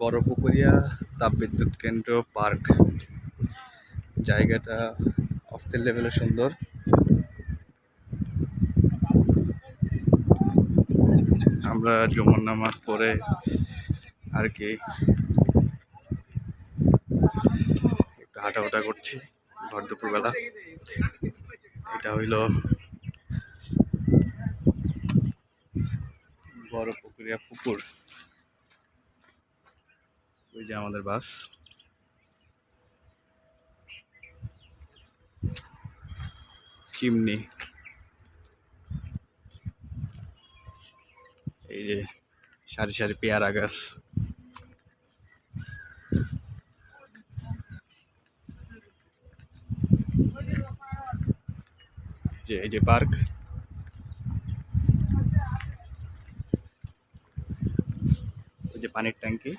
বড় পুকুরিয়া তাপবিদ্যুৎ কেন্দ্র পার্ক। জায়গাটা অস্থির লেভেলে সুন্দর। আমরা জুমার নামাজ পড়ে আর কি একটু হাঁটাফাটা করছি ভর দুপুরবেলা। এটা হইল বড় পুকুরিয়া পুকুর। ওই যে আমাদের বাস। চিমনি। এই যে সারি সারি পেয়ারা গাছ। যে এই যে পার্ক। ওই যে পানির ট্যাঙ্কি।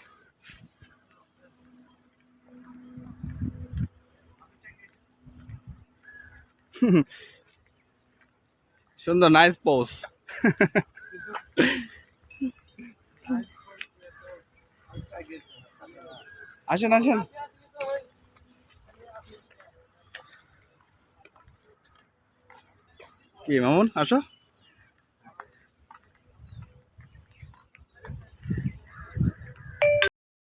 সুন্দর নাইস পোজ আসেন আসেন। কি মামুন আসো।